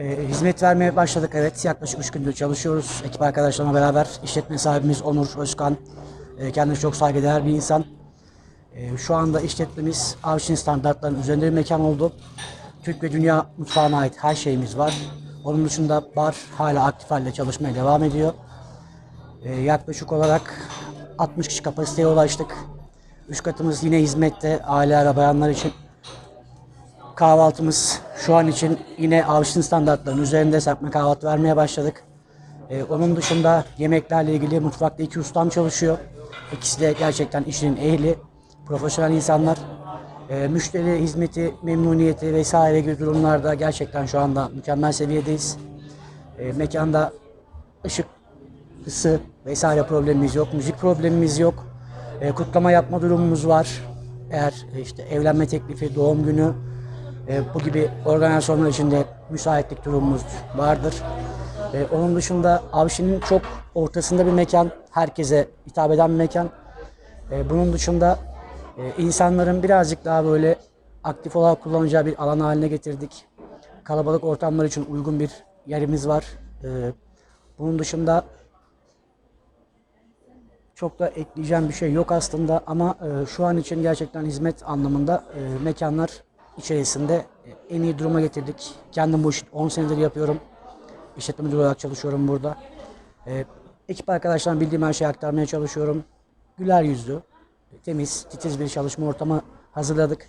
Ee, hizmet vermeye başladık evet. Yaklaşık 3 gündür çalışıyoruz. Ekip arkadaşlarımla beraber işletme sahibimiz Onur Özkan. Ee, kendisi çok saygıdeğer bir insan. Ee, şu anda işletmemiz Avşin standartlarının üzerinde bir mekan oldu. Türk ve dünya mutfağına ait her şeyimiz var. Onun dışında bar hala aktif halde çalışmaya devam ediyor. Ee, yaklaşık olarak 60 kişi kapasiteye ulaştık. Üst katımız yine hizmette aileler, bayanlar için. Kahvaltımız şu an için yine Avşin standartlarının üzerinde serpme kahvaltı vermeye başladık. Ee, onun dışında yemeklerle ilgili mutfakta iki ustam çalışıyor. İkisi de gerçekten işinin ehli, profesyonel insanlar. Ee, müşteri hizmeti, memnuniyeti vesaire gibi durumlarda gerçekten şu anda mükemmel seviyedeyiz. Ee, mekanda ışık, ısı vesaire problemimiz yok, müzik problemimiz yok. Ee, kutlama yapma durumumuz var. Eğer e, işte evlenme teklifi, doğum günü e, bu gibi organizasyonlar için de müsaitlik durumumuz vardır. E, onun dışında Avşin'in çok ortasında bir mekan, herkese hitap eden bir mekan. E, bunun dışında e, insanların birazcık daha böyle aktif olarak kullanacağı bir alan haline getirdik. Kalabalık ortamlar için uygun bir yerimiz var. E, bunun dışında çok da ekleyeceğim bir şey yok aslında ama e, şu an için gerçekten hizmet anlamında e, mekanlar içerisinde e, en iyi duruma getirdik. Kendim bu işi 10 senedir yapıyorum. İşletme müdürü olarak çalışıyorum burada. E, ekip arkadaşlarım bildiğim her şeyi aktarmaya çalışıyorum. Güler yüzlü, temiz, titiz bir çalışma ortamı hazırladık.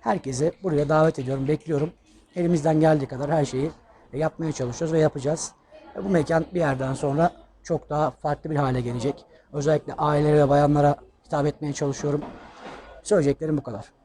Herkese buraya davet ediyorum, bekliyorum. Elimizden geldiği kadar her şeyi yapmaya çalışıyoruz ve yapacağız. Bu mekan bir yerden sonra çok daha farklı bir hale gelecek. Özellikle ailelere ve bayanlara hitap etmeye çalışıyorum. Söyleyeceklerim bu kadar.